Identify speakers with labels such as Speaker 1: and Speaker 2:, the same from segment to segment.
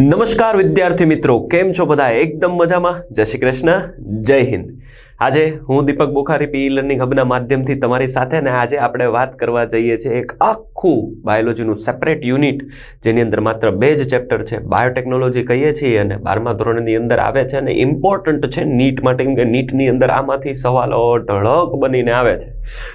Speaker 1: નમસ્કાર વિદ્યાર્થી મિત્રો કેમ છો બધા એકદમ મજામાં. જય શ્રી કૃષ્ણ. જય હિન્દ. આજે હું દીપક બુખારી પી લર્નિંગ હબના માધ્યમથી તમારી સાથે ને આજે આપણે વાત કરવા જઈએ છીએ એક આખું બાયોલોજીનું સેપરેટ યુનિટ જેની અંદર માત્ર બે જ ચેપ્ટર છે. બાયોટેકનોલોજી કહીએ છીએ અને બારમા ધોરણની અંદર આવે છે અને ઇમ્પોર્ટન્ટ છે નીટ માટે, કેમ કે નીટની અંદર આમાંથી સવાલો ઢળક બનીને આવે છે.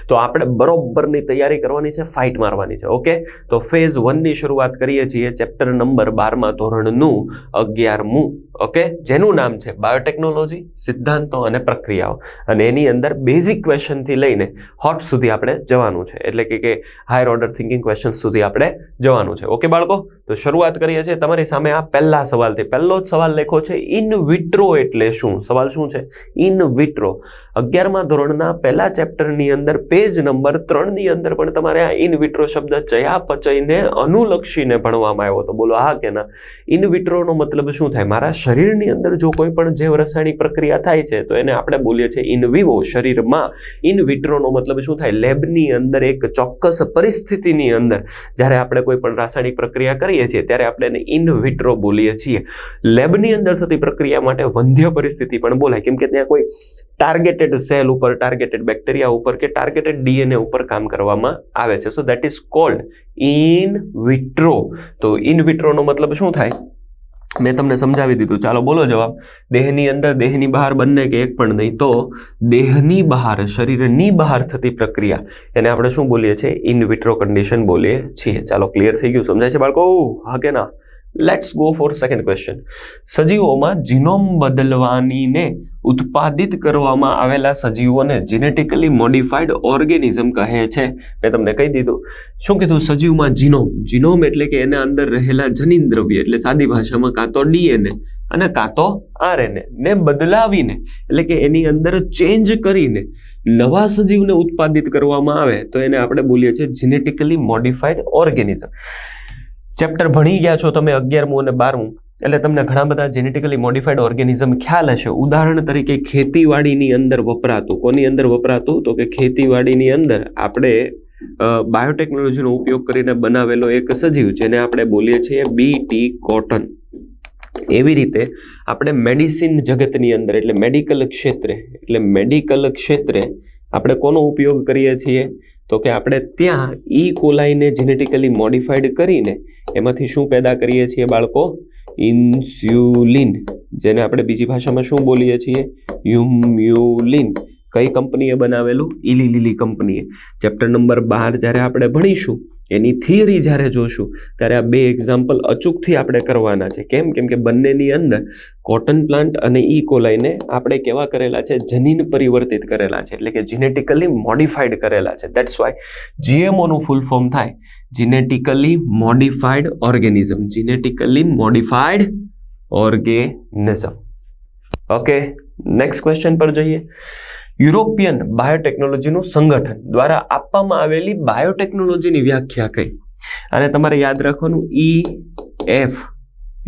Speaker 1: તો આપણે બરોબરની તૈયારી કરવાની છે ફાઇટ મારવાની છે ઓકે તો ફેઝ વનની શરૂઆત કરીએ છીએ ચેપ્ટર નંબર બારમા ધોરણનું અગિયારમું ઓકે જેનું નામ છે બાયોટેકનોલોજી સિદ્ધાંતો અને પ્રક્રિયાઓ. અને એની અંદર બેઝિક ક્વેશ્ચનથી લઈને હોટ સુધી આપણે જવાનું છે. એટલે કે હાયર ઓર્ડર થિંકિંગ ક્વેશ્ચન સુધી આપણે જવાનું છે. ઓકે બાળકો? તો શરૂઆત કરીએ છીએ. તમારી સામે આ પહેલા સવાલથી. પહેલો જ સવાલ લેખો છે ઇન વિટ્રો એટલે શું? સવાલ શું છે? ઇન વિટ્રો અગિયારમાં ધોરણના પહેલા ચેપ્ટરની અંદર પેજ નંબર ત્રણની અંદર પણ તમારે આ ઇન વિટ્રો શબ્દ ચયાપચયને અનુલક્ષીને ભણવામાં આવ્યો તો બોલો, હા કે ના? ઇન વિટ્રોનો મતલબ શું થાય? મારા શરીરની અંદર જો કોઈ પણ જૈવ રાસાયણિક પ્રક્રિયા થાય છે, તો એને આપણે બોલીએ છીએ ઇન વિવો શરીરમાં. ઇન વિટ્રોનો મતલબ શું થાય? લેબની અંદર એક ચોક્કસ પરિસ્થિતિની અંદર જ્યારે આપણે કોઈ પણ રાસાયણિક પ્રક્રિયા કરીએ છીએ ત્યારે આપણે એને ઇન વિટ્રો બોલીએ છીએ. લેબની અંદર થતી પ્રક્રિયા માટે વંધ્ય પરિસ્થિતિ પણ બોલાય. કેમ કે ત્યાં કોઈ ટાર્ગેટેડ સેલ ઉપર ટાર્ગેટેડ બેક્ટેરિયા ઉપર કે ટાર્ગેટેડ ડીએનએ ઉપર કામ કરવામાં આવે છે. So that is called in vitro તો ઇન વિટ્રોનો મતલબ શું થાય? મેં તમને સમજાવી દીધું. ચાલો બોલો જવાબ. દેહની અંદર દેહની બહાર બંને કે એક પણ નહીં તો દેહની બહાર, શરીરની બહાર થતી પ્રક્રિયા. એને આપણે શું બોલીએ છીએ? ઇન વિટ્રો કન્ડિશન બોલીએ છીએ. ચાલો ક્લિયર થઈ ગયું. સમજાય છે બાળકો? હા કે ના? Let's go for second question સજીવોમાં genome બદલવાનીને ઉત્પાદિત કરવામાં આવેલા સજીવોને જીનેટિકલી મોડિફાઈડ ઓર્ગેનિઝમ કહે છે. મેં તમને કહી દીધું. શું કીધું? સજીવમાં જીનોમ જીનોમ એટલે કે એના અંદર રહેલા જનીન દ્રવ્ય, એટલે સાદી ભાષામાં કાં તો ડીએનએ અને કાં તો આરએનએ. ને બદલાવીને, એટલે કે એની અંદર ચેન્જ કરીને નવા સજીવને ઉત્પાદિત કરવામાં આવે, તો એને આપણે બોલીએ છીએ જીનેટિકલી મોડિફાઈડ ઓર્ગેનિઝમ ચેપ્ટર ભણી ગયા છો તમે અગિયારમું અને બારમું. એટલે તમને ઘણા બધા જેનેટિકલી મોડિફાઈડ ઓર્ગેનિઝમ ખ્યાલ હશે. ઉદાહરણ તરીકે ખેતીવાડીની અંદર વપરાતું. કોની અંદર વપરાતું? તો કે ખેતીવાડીની અંદર આપણે બાયોટેકનોલોજીનો ઉપયોગ કરીને બનાવેલો એક સજીવ જેને આપણે બોલીએ છીએ બી ટી કોટન એવી રીતે આપણે મેડિસિન જગતની અંદર, એટલે મેડિકલ ક્ષેત્રે, એટલે મેડિકલ ક્ષેત્રે આપણે કોનો ઉપયોગ કરીએ છીએ? તો કે આપણે ત્યાં ઈ કોલાઈને જેનેટિકલી મોડિફાઈડ કરીને એમાંથી શું પેદા કરીએ છીએ બાળકો? ઇન્સ્યુલિન, જેને આપણે બીજી ભાષામાં શું બોલીએ છીએ? યુમ્યુલિન. કઈ કંપનીએ બનાવેલું? ઈલી લીલી કંપનીએ. ચેપ્ટર નંબર બાર જ્યારે આપણે ભણીશું, એની થિયરી જ્યારે જોશું, ત્યારે આ બે એક્ઝામ્પલ અચૂકથી આપણે કરવાના છે. કેમ? કેમ કે બંનેની અંદર કોટન પ્લાન્ટ અને ઈ કોલાઈને આપણે કેવા કરેલા છે? જનીન પરિવર્તિત કરેલા છે. એટલે કે જીનેટિકલી મોડિફાઈડ કરેલા છે. દેટ્સ વાય જીએમઓનું ફૂલ ફોર્મ થાય. Genetically modified organism genetically modified organism okay next question પર જઈએ. યુરોપિયન બાયોટેકનોલોજીનું સંગઠન દ્વારા આપવામાં આવેલી બાયોટેકનોલોજીની વ્યાખ્યા કઈ? અને તમારે યાદ રાખવાનું E F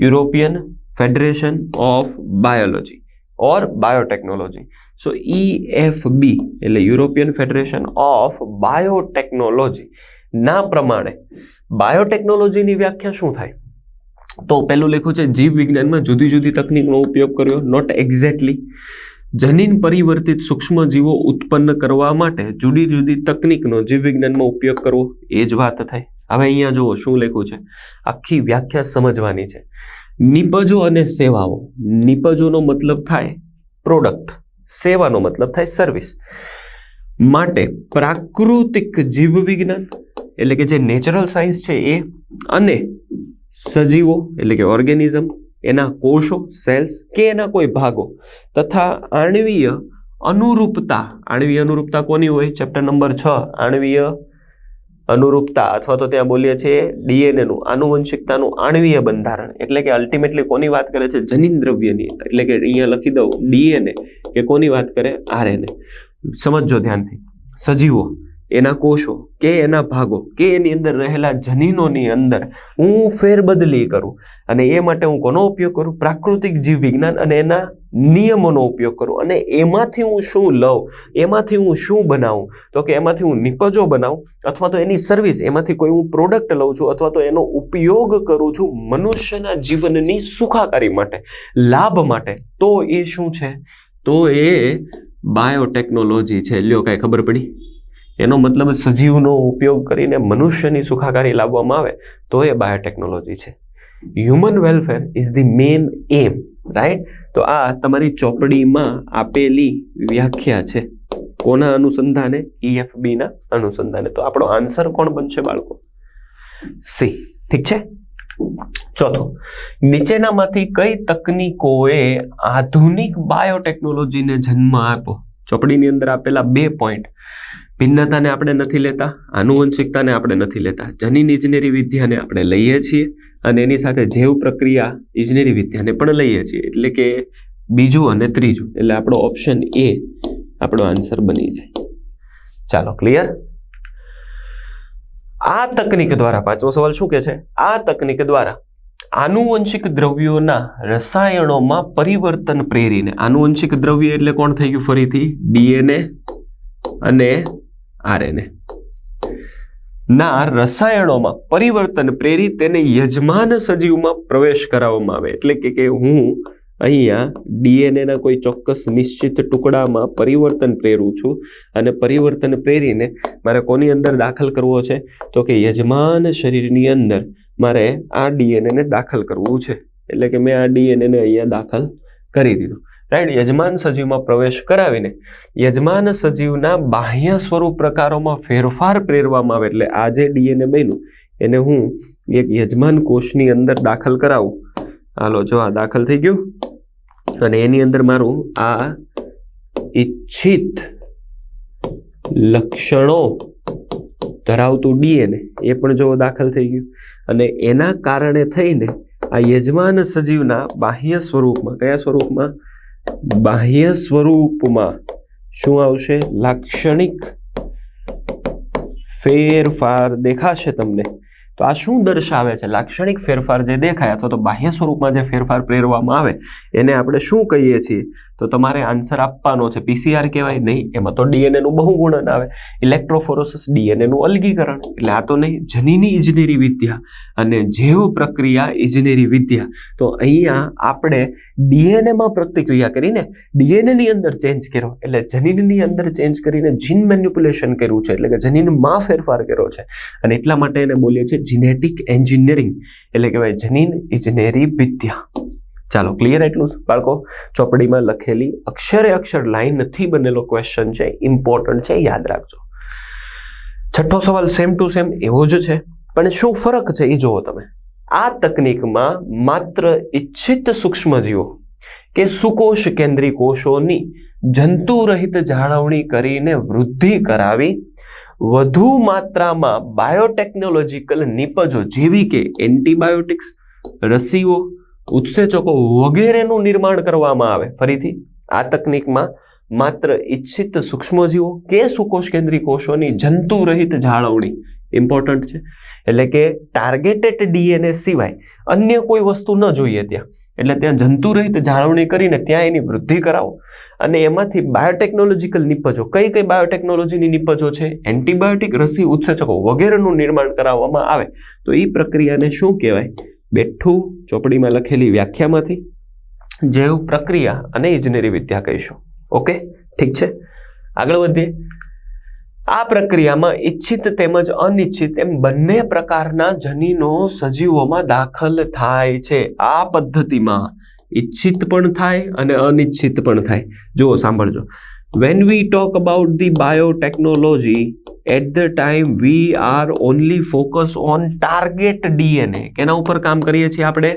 Speaker 1: European Federation of Biology, or Biotechnology. So E F B એટલે યુરોપિયન ફેડરેશન ઓફ બાયોટેકનોલોજી, ના પ્રમાણે બાયોટેકનોલોજીની વ્યાખ્યા શું થાય? તો પહેલું લખ્યું છે જીવ વિજ્ઞાનમાં જુદી જુદી તકનીકનો ઉપયોગ કર્યો નોટ એક્ઝેક્ટલી જનીન પરિવર્તિત સૂક્ષ્મજીવો ઉત્પન્ન કરવા માટે જુદી જુદી તકનીકનો જીવવિજ્ઞાનમાં ઉપયોગ કરવો એ જ વાત થાય. હવે અહીંયા જુઓ શું લખ્યું છે. આખી વ્યાખ્યા સમજવાની છે. નિપજો અને સેવાઓ. નિપજોનો મતલબ થાય પ્રોડક્ટ સેવાનો મતલબ થાય સર્વિસ માટે પ્રાકૃતિક જીવવિજ્ઞાન એટલે કે જે નેચરલ સાયન્સ છે એ અને સજીવો એટલે કે ઓર્ગેનિઝમ એના કોષો સેલ્સ કે એના કોઈ ભાગો તથા આણવીય અનુરૂપતા આણવીય અનુરૂપતા કોની હોય? ચેપ્ટર નંબર છ, આણવીય અનુરૂપતા અથવા તો ત્યાં બોલીએ છીએ ડીએનએનું આનુવંશિકતાનું આણવીય બંધારણ. એટલે કે અલ્ટિમેટલી કોની વાત કરે છે? જનીન દ્રવ્યની એટલે કે અહીંયા લખી દઉં ડીએનએ કે કોની વાત કરે? આરએનએ સમજજો ધ્યાનથી. સજીવો. એના કોષો કે એના ભાગો કે એની અંદર રહેલા જનીનોની અંદર હું ફેરબદલી કરું અને એ માટે હું કોનો ઉપયોગ કરું? પ્રાકૃતિક જીવ વિજ્ઞાન અને એના નિયમોનો ઉપયોગ કરું. અને એમાંથી હું શું લઉં? એમાંથી હું શું બનાવું? તો કે એમાંથી હું નિપજો બનાવું અથવા તો એની સર્વિસ એમાંથી કોઈ હું પ્રોડક્ટ લઉં છું અથવા તો એનો ઉપયોગ કરું છું મનુષ્યના જીવનની સુખાકારી માટે, લાભ માટે. તો એ શું છે? તો એ બાયોટેકનોલોજી છે. લ્યો કાંઈ ખબર પડી? એનો મતલબ સજીવનો ઉપયોગ કરીને મનુષ્યની સુખાકારી લાવવામાં આવે, તો એ બાયોટેકનોલોજી છે. Human welfare is the main aim right તો આ તમારી ચોપડીમાં આપેલી વ્યાખ્યા છે, કોના અનુસંધાને? ઈએફબીના ના અનુસંધાને. તો આપણો આન્સર કોણ બનશે બાળકો? સી ઠીક છે? ચોથો. નીચેનામાંથી કઈ તકનીકોએ આધુનિક બાયોટેકનોલોજીને જન્મ આપ્યો? ચોપડીની અંદર આપેલા બે પોઈન્ટ ભિન્નતાને આપણે નથી લેતા, આનુવંશિકતાને આપણે નથી લેતા. જનીન ઇજનેરી વિદ્યાને આપણે લઈએ છીએ અને એની સાથે જૈવ પ્રક્રિયા ઇજનેરી વિદ્યાને પણ લઈએ છીએ. એટલે કે બીજું અને ત્રીજું. એટલે આપણો ઓપ્શન એ આપણો આન્સર બની જાય. ચાલો ક્લિયર આ તકનીક દ્વારા પાંચમો સવાલ શું કે છે? આ તકનીક દ્વારા આનુવંશિક દ્રવ્યોના રસાયણોમાં પરિવર્તન પ્રેરીને, આનુવંશિક દ્રવ્ય એટલે કોણ થઈ ગયું ફરીથી? ડીએનએ અને આરએનએ ના, રસાયણોમાં પરિવર્તન પ્રેરી તેને યજમાન સજીવમાં પ્રવેશ કરાવવામાં આવે. એટલે કે હું અહીંયા ડીએનએના કોઈ ચોક્કસ નિશ્ચિત ટુકડામાં પરિવર્તન પ્રેરું છું અને પરિવર્તન પ્રેરીને મારે કોની અંદર દાખલ કરવો છે? તો કે યજમાન શરીરની અંદર મારે આ ડીએનએને દાખલ કરવું છે. એટલે કે મેં આ ડીએનએને અહીંયા દાખલ કરી દીધું. રાઈટ યજમાન સજીવમાં પ્રવેશ કરાવીને યજમાન સજીવના બાહ્ય સ્વરૂપ પ્રકારોમાં ફેરફાર પ્રેરવામાં આવે એટલે આ જે ડીએનએ બન્યું, એને હું એક યજમાન કોષની અંદર દાખલ કરાવું. હાલો, જો આ દાખલ થઈ ગયું. અને એની અંદર મારું આ ઈચ્છિત લક્ષણો ધરાવતું ડીએનએ એ પણ જો દાખલ થઈ ગયું. અને એના કારણે થઈને આ યજમાન સજીવના બાહ્ય સ્વરૂપમાં, કયા સ્વરૂપમાં? બાહ્ય સ્વરૂપમાં શું આવશે? લાક્ષણિક ફેરફાર દેખાશે તમને. તો આ શું દર્શાવે છે? લાક્ષણિક ફેરફાર જે દેખાય અથવા તો બાહ્ય સ્વરૂપમાં જે ફેરફાર પ્રેરવામાં આવે, એને આપણે શું કહીએ છીએ? તો તમારે આન્સર આપવાનો છે. પીસીઆર કહેવાય, નહીં, એમાં તો ડીએનએ નું બહુગુણન આવે. ઇલેક્ટ્રોફોરોસિસ ડીએનએનું અલગીકરણ. એટલે આ તો નહીં, જનીની ઇજનેરી વિદ્યા અને જૈવ પ્રક્રિયા ઇજનેરી વિદ્યા. તો અહીંયા આપણે ડીએનએમાં પ્રતિક્રિયા કરીને ડીએનએની અંદર ચેન્જ કર્યો. એટલે જનીનની અંદર ચેન્જ કરીને જીન મેન્યુપ્યુલેશન કર્યું છે. એટલે કે જનીનમાં ફેરફાર કર્યો છે. અને એટલા માટે એને બોલીએ છીએ જીનેટિક એન્જિનિયરિંગ એટલે કહેવાય જનીન ઇજનેરી વિદ્યા. ચાલો ક્લિયર એટલું બાળકો, ચોપડીમાં લખેલી અક્ષરે અક્ષર લાઈનથી બનેલો ક્વેશ્ચન છે ઇમ્પોર્ટન્ટ છે, યાદ રાખજો. છઠ્ઠો સવાલ સેમ ટુ સેમ એવો જ છે. પણ શું ફરક છે એ જુઓ તમે? આ તકનીકમાં માત્ર ઈચ્છિત સૂક્ષ્મજીવો કે સુકોષ કેન્દ્રી કોષોની જંતુરહિત જાળવણી કરીને વૃદ્ધિ કરાવી વધુ માત્રામાં બાયોટેકનોલોજીકલ નિપજો જેવી કે એન્ટીબાયોટિક્સ રસીઓ ઉત્સેચકો વગેરેનું નિર્માણ કરવામાં આવે. ફરીથી, આ તકનિકમાં માત્ર ઈચ્છિત સૂક્ષ્મજીવો કે સુકોષ કેન્દ્રી કોષોની જંતુરહિત જાળવણી ઇમ્પોર્ટન્ટ છે. એટલે કે ટાર્ગેટેડ ડીએનએ સિવાય અન્ય કોઈ વસ્તુ ન જોઈએ ત્યાં. એટલે ત્યાં જંતુરહિત જાળવણી કરીને ત્યાં એની વૃદ્ધિ કરાવો. અને એમાંથી બાયોટેકનોલોજીકલ નિપજો. કઈ કઈ બાયોટેકનોલોજીની નિપજો છે? એન્ટીબાયોટિક રસી ઉત્સેચકો વગેરેનું નિર્માણ કરાવવામાં આવે. તો એ પ્રક્રિયાને શું કહેવાય? બેઠું ચોપડીમાં લખેલી વ્યાખ્યામાંથી જૈવ પ્રક્રિયા અને ઇજનેરી વિદ્યા કહીશું. ઓકે? ઠીક છે? આગળ વધીએ. આ પ્રક્રિયામાં ઈચ્છિત તેમજ અનિચ્છિત એમ બંને પ્રકારના જનીનો સજીવોમાં દાખલ થાય છે. આ પદ્ધતિમાં ઈચ્છિત પણ થાય અને અનિચ્છિત પણ થાય. જુઓ, સાંભળજો. When we talk about the biotechnology at the time we are only focus on target DNA કેના ઉપર કામ કરીએ છીએ આપણે?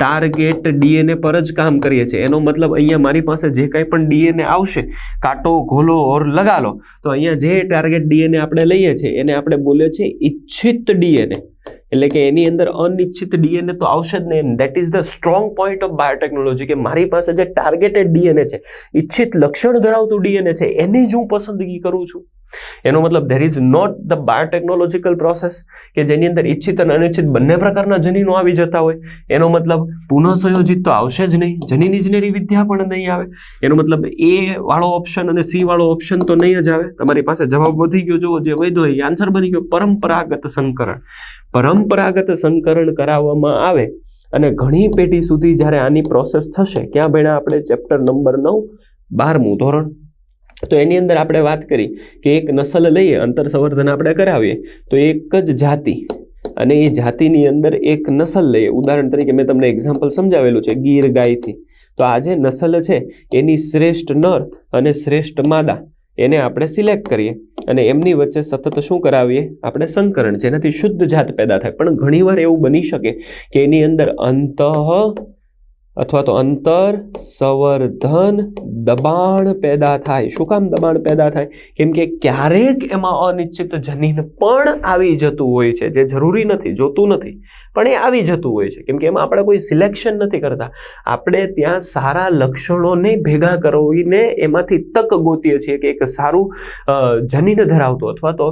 Speaker 1: ટાર્ગેટ ડીએનએ પર જ કામ કરીએ છીએ. એનો મતલબ અહીંયા મારી પાસે જે કંઈ પણ ડીએનએ આવશે, કાટો, ઘોલો ઓર લગા લો તો અહીંયા જે ટાર્ગેટ ડીએનએ આપણે લઈએ છીએ, એને આપણે બોલીએ છીએ ઈચ્છિત ડીએનએ. એટલે કે એની અંદર અનિચ્છિત ડીએનએ તો આવશે જ નહીં. That is the strong point of biotechnology કે મારી પાસે જે ટાર્ગેટેડ ડીએનએ છે, ઈચ્છિત લક્ષણ ધરાવતું ડીએનએ છે, એની જ હું પસંદગી કરું છું. એનો મતલબ there is not the biotechnological process કે જેની અંદર ઈચ્છિત અને અનિચ્છિત બંને પ્રકારના જનીનો આવી જતા હોય. એનો મતલબ પુનઃસંયોજિત તો આવશે જ નહીં. જનીન ઇજનેરી વિદ્યા પણ નહીં આવે. એનો મતલબ એ વાળો ઓપ્શન અને સી વાળો ઓપ્શન તો નહીં જ આવે. તમારી પાસે જવાબ વધી ગયો. જુઓ, જે વૈધો એ આન્સર બની ગયો. પરંપરાગત સંકરણ. પરંપરાગત સંકરણ કરાવવામાં આવે અને ઘણી પેઢી સુધી જ્યારે આની પ્રોસેસ થશે, ક્યાં ભણ્યા આપણે? ચેપ્ટર નંબર નવ, બારમું ધોરણ. તો એની અંદર આપણે વાત કરી કે એક નસલ લઈએ, અંતર સંવર્ધન આપણે કરાવીએ. તો એક જ જાતિ. અને એ જાતિની અંદર એક નસલ લઈએ ઉદાહરણ તરીકે મેં તમને એક્ઝામ્પલ સમજાવેલું છે ગીર ગાયથી. તો આ જે નસલ છે, એની શ્રેષ્ઠ નર અને શ્રેષ્ઠ માદા, એને આપણે સિલેક્ટ કરીએ. અને એમની વચ્ચે સતત શું કરાવીએ? આપણે સંકરણ, જેનાથી શુદ્ધ જાત પેદા થાય. પણ ઘણીવાર એવું બની શકે કે એની અંદર અંતઃ અથવા તો અંતર સંવર્ધન દબાણ પેદા થાય. શું કામ દબાણ પેદા થાય? કેમ કે ક્યારેક એમાં અનિશ્ચિત જનીન પણ આવી જતું હોય છે, જે જરૂરી નથી, જોતું નથી, પણ એ આવી જતું હોય છે. કેમ કે એમાં આપણે કોઈ સિલેક્શન નથી કરતા. આપણે ત્યાં સારા લક્ષણોને ભેગા કરવીને એમાંથી તક ગોતીએ છીએ કે એક સારું જનીન ધરાવતો અથવા તો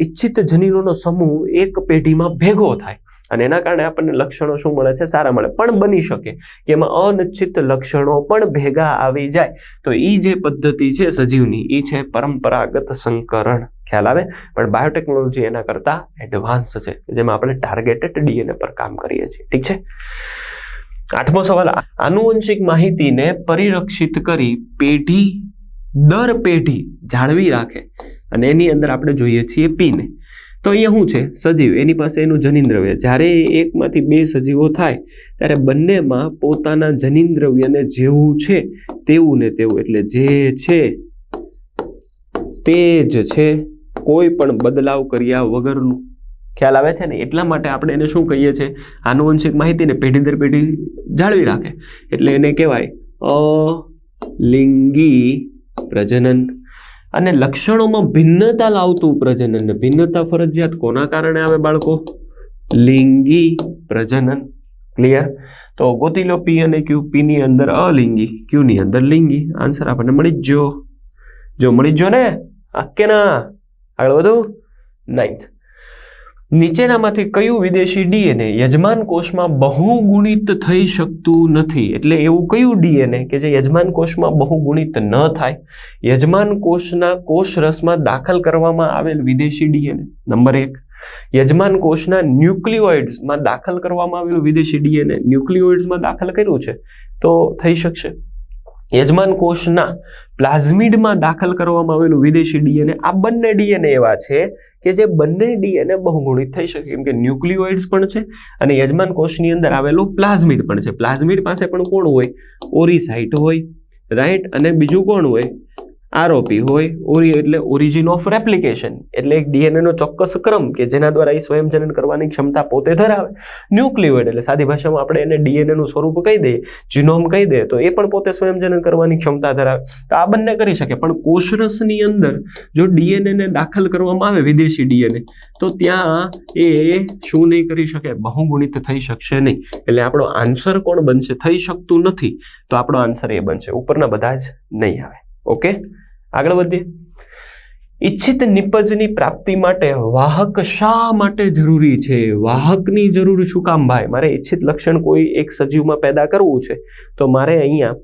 Speaker 1: ઈચ્છિત જનીનોનો સમૂહ એક પેઢીમાં ભેગો થાય. અને એના કારણે આપણને લક્ષણો શું મળે છે? સારા મળે. પણ બની શકે. કે એમાં અનિશ્ચિત લક્ષણો પણ ભેગા આવી જાય. તો એ જે પદ્ધતિ છે સજીવની એ છે પરંપરાગત સંકરણ. ખ્યાલ આવે? પણ બાયોટેકનોલોજી એના કરતાં એડવાન્સ છે, જેમાં આપણે ટાર્ગેટેડ ડીએનએ પર કામ કરીએ છીએ. ઠીક છે? આઠમો સવાલ, આનુવંશિક માહિતીને પરિરક્ષિત કરી પેઢી દર પેઢી જાળવી રાખે. અને એની અંદર આપણે જોઈએ છીએ પીને. તો અહીંયા શું છે? સજીવ, એની પાસે એનું જનીન દ્રવ્ય જ્યારે એકમાંથી બે સજીવો થાય, ત્યારે બંનેમાં પોતાના જનીન દ્રવ્યને જેવું છે, તેવું ને તેવું. એટલે જે છે, તે જ છે. કોઈ પણ બદલાવ કર્યા વગરનું. ખ્યાલ આવે છે ને? એટલા માટે આપણે એને શું કહીએ છીએ? આનુવંશિક માહિતીને પેઢી દર પેઢી જાળવી રાખે. એટલે એને કહેવાય અલિંગી પ્રજનન. અને લક્ષણોમાં ભિન્નતા લાવતું પ્રજનન. ભિન્નતા ફરજિયાત કોના કારણે આવે બાળકો? લિંગી પ્રજનન. ક્લિયર તો ગોતી લો પી અને ક્યુ પી ની અંદર અલિંગી ક્યુ ની અંદર લિંગી. આન્સર આપણને મળી જ જો. મળી જ જો ને? આ કે ના આગળ વધુ. નાઇન્થ નીચેનામાંથી કયું વિદેશી ડીએનએ યજમાન કોષમાં બહુગુણિત થઈ શકતું નથી? એટલે એવું કયું ડીએનએ કે જે યજમાન કોષમાં બહુગુણિત ન થાય? યજમાન કોષના કોષ રસમાં દાખલ કરવામાં આવેલ વિદેશી ડીએનએ. નંબર એક, યજમાન કોષના ન્યુક્લિઓઇડ્સમાં દાખલ કરવામાં આવેલું વિદેશી ડીએનએ ન્યુક્લિઓઇડ્સમાં દાખલ કર્યું છે? તો થઈ શકશે. યજમાન કોષના પ્લાઝમિડમાં દાખલ કરવામાં આવેલું વિદેશી ડીએનએ, આ બંને ડીએનએ એવા છે કે જે બંને ડીએનએ બહુગુણિત થઈ શકે. કેમ કે ન્યુક્લિયોઇડ્સ પણ છે અને યજમાન કોષની અંદર આવેલું પ્લાઝમિડ પણ છે. પ્લાઝમિડ પાસે પણ કોણ હોય? ઓરિસાઇટ હોય. રાઈટ અને બીજું કોણ હોય? આરઓપી હોય, ઓરી એટલે ઓરિજિન ઓફ રેપ્લિકેશન એટલે એક ડીએનએનો ચોક્કસ ક્રમ કે જેના દ્વારા એ સ્વયંજનન કરવાની ક્ષમતા પોતે ધરાવે. ન્યુક્લિયોઇડ એટલે સાદી ભાષામાં આપણે એને ડીએનએનું સ્વરૂપ કહી દઈએ જીનોમ કહી દઈએ, તો એ પણ પોતે સ્વયંજનન કરવાની ક્ષમતા ધરાવે. તો આ બંને કરી શકે, પણ કોષરસની અંદર જો ડીએનએને દાખલ કરવામાં આવે, વિદેશી ડીએનએ તો ત્યાં એ શું નહીં કરી શકે? બહુગુણિત થઈ શકશે નહીં. એટલે આપણો આન્સર કોણ બનશે? થઈ શકતું નથી. તો આપણો આન્સર એ બનશે. ઉપરના બધા જ નહીં આવે. ઓકે? આગળ વધીએ. ઈચ્છિત નિપજની પ્રાપ્તિ માટે વાહક શા માટે જરૂરી છે? વાહકની જરૂર શું કામ ભાઈ? મારે ઈચ્છિત લક્ષણ કોઈ એક સજીવમાં પેદા કરવું છે, તો મારે અહીંયા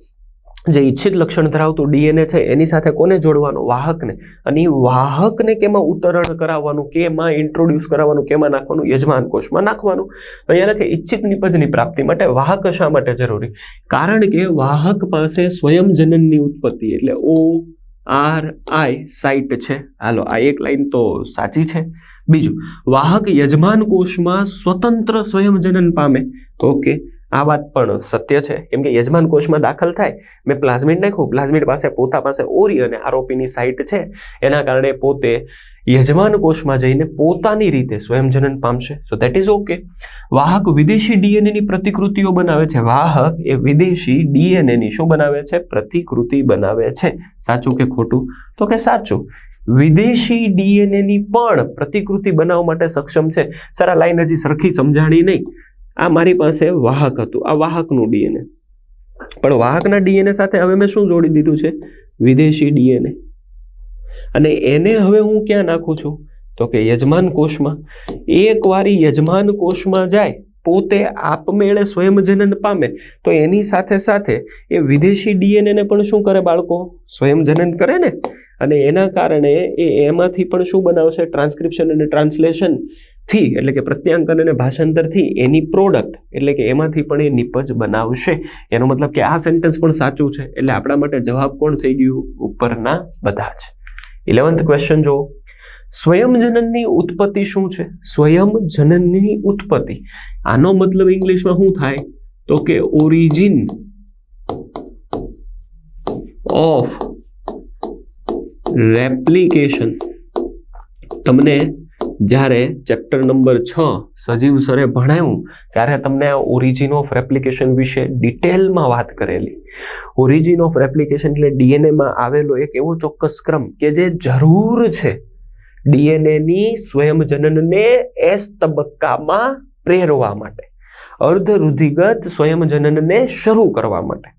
Speaker 1: જે ઈચ્છિત લક્ષણ ધરાવતું ડીએનએ છે, એની સાથે કોને જોડવાનું? વાહકને. અને એ વાહકને કેમાં ઉતરણ કરાવવાનું? કેમાં ઇન્ટ્રોડ્યુસ કરાવવાનું? કેમાં નાખવાનું? યજમાન કોષમાં નાખવાનું? તો અહીંયા લખે, ઈચ્છિત નિપજની પ્રાપ્તિ માટે વાહક શા માટે જરૂરી? કારણ કે વાહક પાસે સ્વયંજનનની ઉત્પત્તિ, એટલે ઓ આર આઈ સાઇટ છે. હાલો, આ એક લાઈન તો સાચી છે. બીજું, વાહક યજમાન કોષમાં સ્વતંત્ર સ્વયંજનન પામે. ઓકે, આ વાત પણ સત્ય છે. કેમ કે યજમાન કોષમાં દાખલ થાય, મેં પ્લાઝમિડ નાખ્યું, પ્લાઝમિડ પાસે પોતા પાસે ઓરી અને આરોપીની સાઇટ છે. એના કારણે પોતે યજમાન કોષમાં જઈને પોતાની રીતે સ્વયંજનન પામશે. સો દેટ ઇઝ ઓકે વાહક વિદેશી ડીએનએની પ્રતિકૃતિઓ બનાવે છે. વાહક એ વિદેશી ડીએનએની શું બનાવે છે? પ્રતિકૃતિ બનાવે છે. સાચું કે ખોટું? તો કે સાચું. વિદેશી ડીએનએની પણ પ્રતિકૃતિ બનાવવા માટે સક્ષમ છે. સર લાઈન હજી સરખી સમજાણી નહીં. આ મારી પાસે વાહક હતું. આ વાહકનું ડીએનએ. પણ વાહકના ડીએનએ સાથે હવે મેં શું જોડી દીધું છે? વિદેશી ડીએનએ. અને એને હવે હું ક્યાં નાખું છું? તો કે યજમાન કોષમાં. એક વારી યજમાન કોષમાં જાય, પોતે આપમેળે સ્વયંજનન પામે. તો એની સાથે સાથે એ વિદેશી ડીએનએને પણ શું કરે બાળકો? સ્વયંજનન કરે ને? અને એના કારણે એ એમાંથી પણ શું બનાવશે? ટ્રાન્સક્રિપ્શન અને ટ્રાન્સલેશનથી, એટલે કે પ્રત્યાંકન અને ભાષાંતરથી એની પ્રોડક્ટ એટલે કે એમાંથી પણ એ નિપજ બનાવશે. એનો મતલબ કે આ સેન્ટેન્સ પણ સાચું છે. એટલે આપણા માટે જવાબ કોણ થઈ ગયું? ઉપરના બધા જ. ઇલેવન્થ ક્વેશ્ચન જો સ્વયંજનનની ઉત્પત્તિ શું છે? સ્વયંજનનની ઉત્પત્તિ. આનો મતલબ ઇંગ્લિશમાં શું થાય? તો કે ઓરિજિન ઓફ રેપ્લિકેશન તમને જ્યારે ચેપ્ટર નંબર છ સજીવ સરે ભણાવ્યું ત્યારે તમને ઓરિજિન ઓફ રેપ્લિકેશન વિશે ડિટેલમાં વાત કરેલી. ઓરિજિન ઓફ રેપ્લિકેશન એટલે ડીએનએમાં આવેલો એક એવો ચોક્કસ ક્રમ કે જે જરૂર છે ડીએનએની સ્વયંજનનને એસ તબક્કામાં પ્રેરવા માટે. અર્ધરુધિગત સ્વયંજનનને શરૂ કરવા માટે.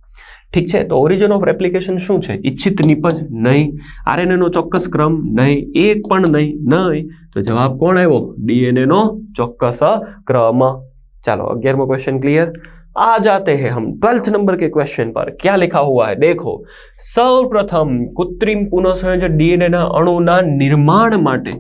Speaker 1: ઠીક છે? તો ઓરિજિન ઓફ એપ્લિકેશન શું છે? ઇચ્છિત નિપજ નહીં આરએનએનો ચોક્કસ ક્રમ નહીં, એક પણ નહીં નહીં. તો જવાબ કોણ આવ્યો ડીએનએનો ચોક્કસ ક્રમ. ચાલો, અગિયારમો ક્વેશ્ચન ક્લિયર आ जाते हैं हम ट्वेल्थ नंबर के क्वेश्चन पर क्या लिखा हुआ है देखो સૌપ્રથમ કૃત્રિમ પુનઃસંયોજક ડીએનએ ના અણુના નિર્માણ માટે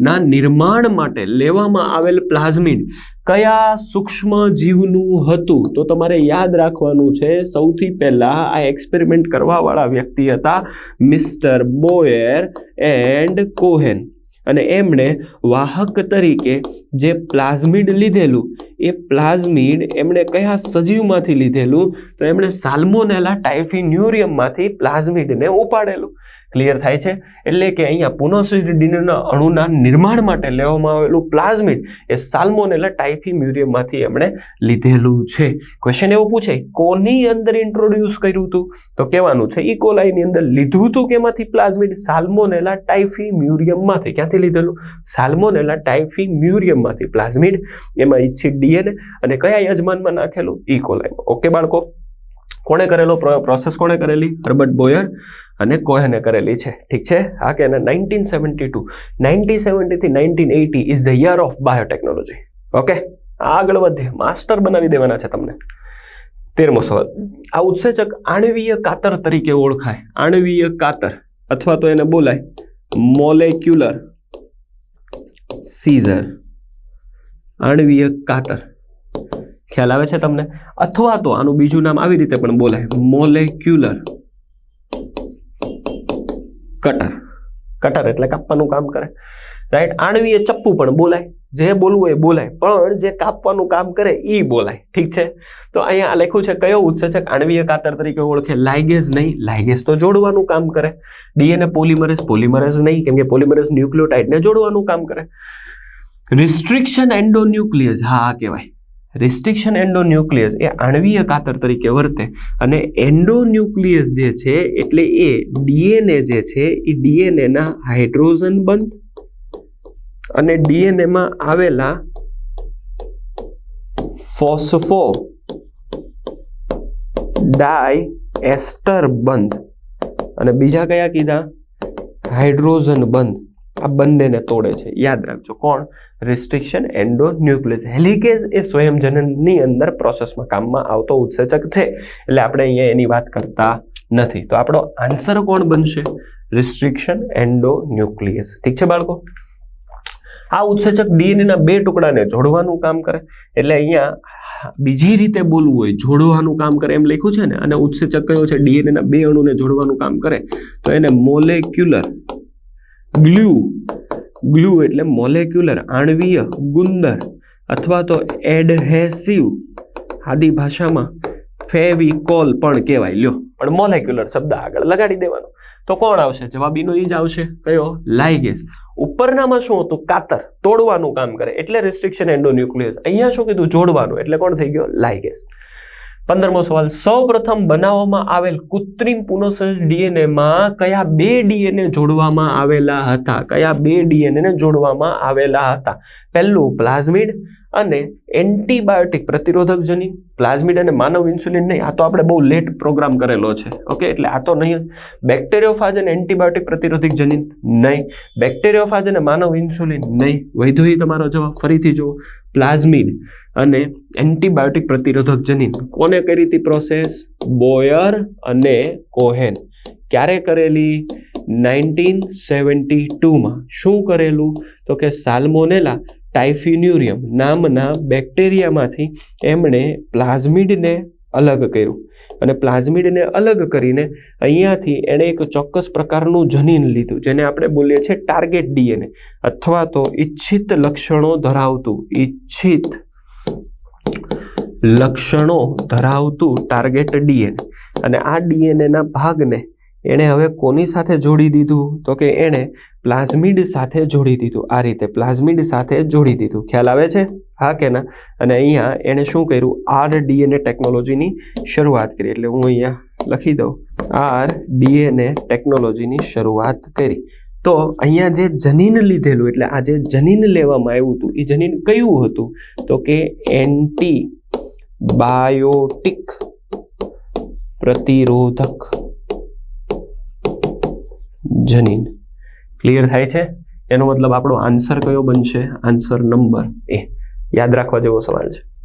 Speaker 1: ના નિર્માણ માટે લેવામાં આવેલ પ્લાઝમિડ કયા સૂક્ષ્મ જીવનું હતું તો તમારે યાદ રાખવાનું છે સૌથી પહેલા આ એક્સપેરિમેન્ટ કરવા વાળા વ્યક્તિ હતા મિસ્ટર બોયર એન્ડ કોહેન અને એમણે વાહક તરીકે જે પ્લાઝમિડ લીધેલું, એ પ્લાઝમિડ એમણે કયા સજીવમાંથી લીધેલું? તો એમણે સાલ્મોનેલા ટાઇફિન્યુરિયમમાંથી પ્લાઝમિડને ઉપાડેલું. ક્લિયર થાય છે? એટલે કે અહીંયા પુનઃસુડિનના અણુના નિર્માણ માટે લેવામાં આવેલું પ્લાઝમિડ એ સાલ્મોનેલા ટાઇફિમ્યુરિયમમાંથી એમણે લીધેલું છે. ક્વેશ્ચન એવો પૂછાય કોની અંદર ઇન્ટ્રોડ્યુસ કર્યું હતું તો કહેવાનું છે ઇકોલાઈની અંદર લીધું હતું કેમાંથી પ્લાઝમિડ? સાલ્મોનેલા ટાઇફિમ્યુરિયમમાંથી. ક્યાંથી લીધેલું? સાલ્મોનેલા ટાઇફિમ્યુરિયમમાંથી પ્લાઝમિડ. એમાં ઈચ્છિત ડીએનએ. અને કયા યજમાનમાં નાખેલું? ઇકોલાઈમાં ઓકે બાળકો? કોણે કરેલો પ્રોસેસ કોણે કરેલી? હર્બર્ટ બોયર અને કોહેને કરેલી છે. ઠીક છે? હા કે nineteen seventy two. Nineteen સેવન્ટીથી nineteen eighty is the year of biotechnology. Okay? આગળ વધે માસ્ટર બનાવી દેવાના છે તમને. તેરમો સવાલ. આ ઉત્સેચક આણવીય કાતર તરીકે ઓળખાય. આણવીય કાતર, અથવા તો એને બોલાય મોલેક્યુલર સીઝર. આણવીય કાતર. ખ્યાલ આવે છે તમને? અથવા તો આનું બીજું નામ આવી રીતે પણ બોલાય. મોલેક્યુલર કટર કટર એટલે કાપવાનું કામ કરે. રાઈટ આણવીય ચપ્પુ પણ બોલાય. જે બોલવું એ બોલાય. પણ જે કાપવાનું કામ કરે એ બોલાય. ઠીક છે? તો અહીંયા લખ્યું છે કયો ઉત્સેચક? આણવીય કાતર તરીકે ઓળખે. લાઇગેઝ નહીં. લાઇગેઝ તો જોડવાનું કામ કરે. ડીએનએ પોલિમરેઝ પોલિમરેઝ નહીં. કેમ કે પોલિમરેઝ ન્યુક્લિયોટાઇડને જોડવાનું કામ કરે. રિસ્ટ્રિક્શન એન્ડોન્યુક્લિયસ હા કહેવાય. રિસ્ટ્રિક્શન એન્ડોન્યુક્લિયસ એ આણવીય કાતર તરીકે વર્તે અને એન્ડોન્યુક્લિયસ જે છે એટલે એ ડીએનએ જે છે એ ડીએનએના હાઇડ્રોજન બંધ અને ડીએનએમાં આવેલા ફોસ્ફો ડાય એસ્ટર બંધ. અને બીજા કયા કીધા? હાઇડ્રોજન બંધ. આ બંનેને તોડે છે. યાદ રાખજો કોણ? રિસ્ટ્રિક્શન એન્ડો ન્યુક્લિયસ હેલિકેઝ એ સ્વયંજનનની અંદર પ્રોસેસમાં કામમાં આવતો ઉત્સેચક છે. એટલે આપણે અહીંયા એની વાત કરતા નથી. તો આપણો આન્સર કોણ બનશે? રિસ્ટ્રિક્શન એન્ડો ન્યુક્લિયસ ઠીક છે બાળકો? આ ઉત્સેચક ડીએનએના બે ટુકડાને જોડવાનું કામ કરે. એટલે અહીંયા બીજી રીતે બોલવું હોય, જોડવાનું કામ કરે એમ લખ્યું છે ને? અને ઉત્સેચક કયો છે? ડીએનએના બે અણુને જોડવાનું કામ કરે. તો એને મોલેક્યુલર ગ્લુ. ગ્લુ એટલે મોલેક્યુલર આણવીય, ગુંદર અથવા તો એડહેસિવ આદિ ભાષામાં ફેવિકોલ પણ કહેવાય. લ્યો. પણ મોલેક્યુલર શબ્દ આગળ લગાડી દેવાનો. તો કોણ આવશે? જવાબીનો એ જ આવશે. કયો? લાઇગેસ. ઉપરનામાં શું હતું? કાતર. તોડવાનું કામ કરે. એટલે રિસ્ટ્રિક્શન એન્ડોન્યુક્લિયસ અહીંયા શું કીધું? જોડવાનું. એટલે કોણ થઈ ગયો? લાઇગેસ. પંદરમો સવાલ, સૌપ્રથમ બનાવવામાં આવેલ કૃત્રિમ પુનઃસંયોજ ડીએનએમાં કયા બે ડીએનએ જોડવામાં આવેલા હતા? કયા બે ડીએનએ જોડવામાં આવેલા હતા? પહેલું પ્લાઝમિડ અને એન્ટીબાયોટિક પ્રતિરોધક જનીન પ્લાઝમિડ અને માનવ ઇન્સ્યુલિન નહીં, આ તો આપણે બહુ લેટ પ્રોગ્રામ કરેલો છે ઓકે એટલે આ તો નહીં બેક્ટેરિયોફાજ અને એન્ટીબાયોટિક પ્રતિરોધક જનીન નહીં. બેક્ટેરિયોફાજ અને માનવ ઇન્સ્યુલિન નહીં. વૈધુહી તમારો જવાબ ફરીથી જુઓ. પ્લાઝમિડ અને એન્ટીબાયોટિક પ્રતિરોધક જનીન કોને કરી હતી પ્રોસેસ બોયર અને કોહેન ક્યારે કરેલી? નાઇન્ટીન સેવન્ટી ટુમાં શું કરેલું? તો કે સાલ્મોનેલા ટાઇફિન્યુરિયમ નામના બેક્ટેરિયામાંથી એમણે પ્લાઝમિડને અલગ કર્યું. અને પ્લાઝમિડને અલગ કરીને અહીંયાથી એણે એક ચોક્કસ પ્રકારનું જનીન લીધું, જેને આપણે બોલીએ છીએ ટાર્ગેટ ડીએનએ, અથવા તો ઈચ્છિત લક્ષણો ધરાવતું, ઈચ્છિત લક્ષણો ધરાવતું ટાર્ગેટ ડીએનએ. અને આ ડીએનએના ભાગને એણે હવે કોની સાથે જોડી દીધું? તો કે એણે પ્લાઝમિડ સાથે જોડી દીધું. આ રીતે પ્લાઝમિડ સાથે જોડી દીધું. ખ્યાલ આવે છે? હા કે ના? અને અહીંયા એણે શું કર્યું? આર ડીએનએ ટેકનોલોજીની શરૂઆત કરી. એટલે હું અહીંયા લખી દઉં. આર ડીએનએ ટેકનોલોજીની શરૂઆત કરી. તો અહીંયા જે જનીન લીધેલું, એટલે આ જે જનીન લેવામાં આવ્યું હતું એ જનીન કયું હતું? તો કે એન્ટી બાયોટિક પ્રતિરોધક જનીન. ક્લિયર થાય છે? એનો મતલબ આપણો આન્સર કયો બનશે? આન્સર નંબર એ યાદ રાખવા જેવો સવાલ છે.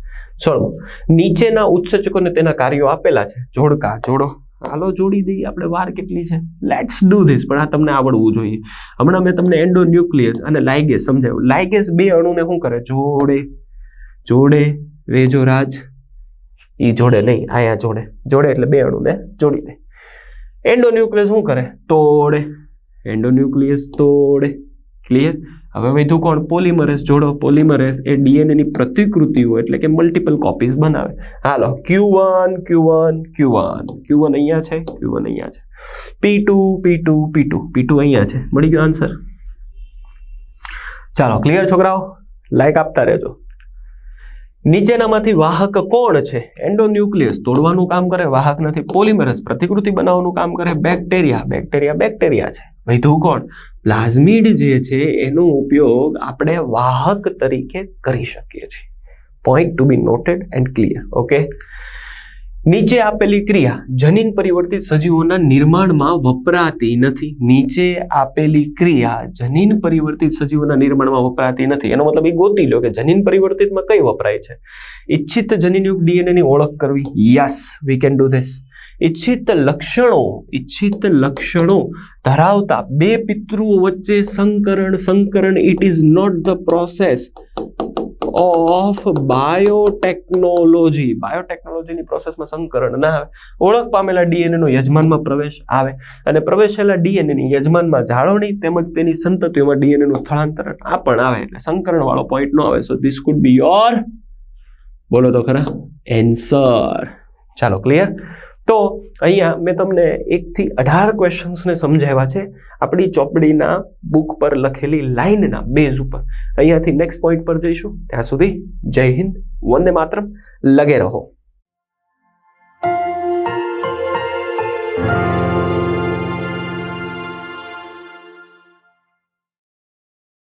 Speaker 1: ચલો, નીચેના ઉત્સેચકોને તેના કાર્યો આપેલા છે. જોડકા, જોડો. હાલો, જોડી દઈએ આપણે વાર કેટલી છે? લેટ્સ ડુ ધીસ પણ આ તમને આવડવું જોઈએ. હમણાં મેં તમને એન્ડો ન્યુક્લિયસ અને લાઇગેસ સમજાવ્યું. લાઇગેસ બે અણુને શું કરે? જોડે. જોડે. રેજો રાજ. એ જોડે નહીં, આયા જોડે. જોડે એટલે બે અણુને જોડી દે. એન્ડોન્યુક્લિયસ શું કરે? તોડે. એન્ડોન્યુક્લિયસ તોડે. ક્લિયર હવે વધુ કોણ? પોલિમરેસ જોડો પોલિમરેસ એ ડીએનએ ની પ્રતિકૃતિઓ એટલે કે મલ્ટિપલ કોપીઝ બનાવે. હાલો Q one Q one Q one Q one અહીંયા છે ક્યુ વન અહીંયા છે. P two P two P two P two અહીંયા છે. મળી ગયો આન્સર ચાલો ક્લિયર છોકરાઓ? લાઈક આપતા રહેજો. નીચેનામાંથી વાહક કોણ છે? એન્ડોન્યુક્લિયસ તોડવાનું કામ કરે વાહક નથી પોલિમરસ પ્રતિકૃતિ બનાવવાનું કામ કરે, બેક્ટેરિયા બેક્ટેરિયા બેક્ટેરિયા છે. વૈધું કોણ? પ્લાઝમિડ જે છે, એનો ઉપયોગ આપણે વાહક તરીકે કરી શકીએ છીએ. Point to be noted and clear okay નીચે આપેલી ક્રિયા જનીન પરિવર્તિત સજીવોના નિર્માણમાં વપરાતી નથી. નીચે આપેલી ક્રિયા જનીન પરિવર્તિત સજીવોના નિર્માણમાં વપરાતી નથી. એનો મતલબ એ ગોતી લો કે જનીન પરિવર્તિતમાં કઈ વપરાય છે? ઈચ્છિત જનીનયુગ ડીએનએ ની ઓળખ કરવી. Yes we can do this ઈચ્છિત લક્ષણો ઈચ્છિત લક્ષણો ધરાવતા બે પિતૃઓ વચ્ચે સંકરણ. સંકરણ it is not the process of biotechnology બાયોટેકનોલોજીની પ્રોસેસમાં સંકરણ ના આવે. ઓળખ પામેલા ડીએનએ નો યજમાનમાં પ્રવેશ આવે અને પ્રવેશેલા ડીએનએની યજમાનમાં જાળવણી તેમજ તેની સંતતિઓમાં ડીએનએનું સ્થળાંતરણ આ પણ આવે એટલે સંકરણ વાળો પોઈન્ટ નો આવે. So this could be your બોલો તો ખરા? એન્સર ચાલો ક્લિયર તો અહીંયા મેં તમને એકથી અઢાર ક્વેશ્ચન્સને સમજાવ્યા છે. આપણી ચોપડીના બુક પર લખેલી લાઇનના બેઝ ઉપર. અહીંયાથી નેક્સ્ટ પોઈન્ટ પર જઈશું. ત્યાં સુધી જય હિન્દ. વંદે માત્ર લગે રહો.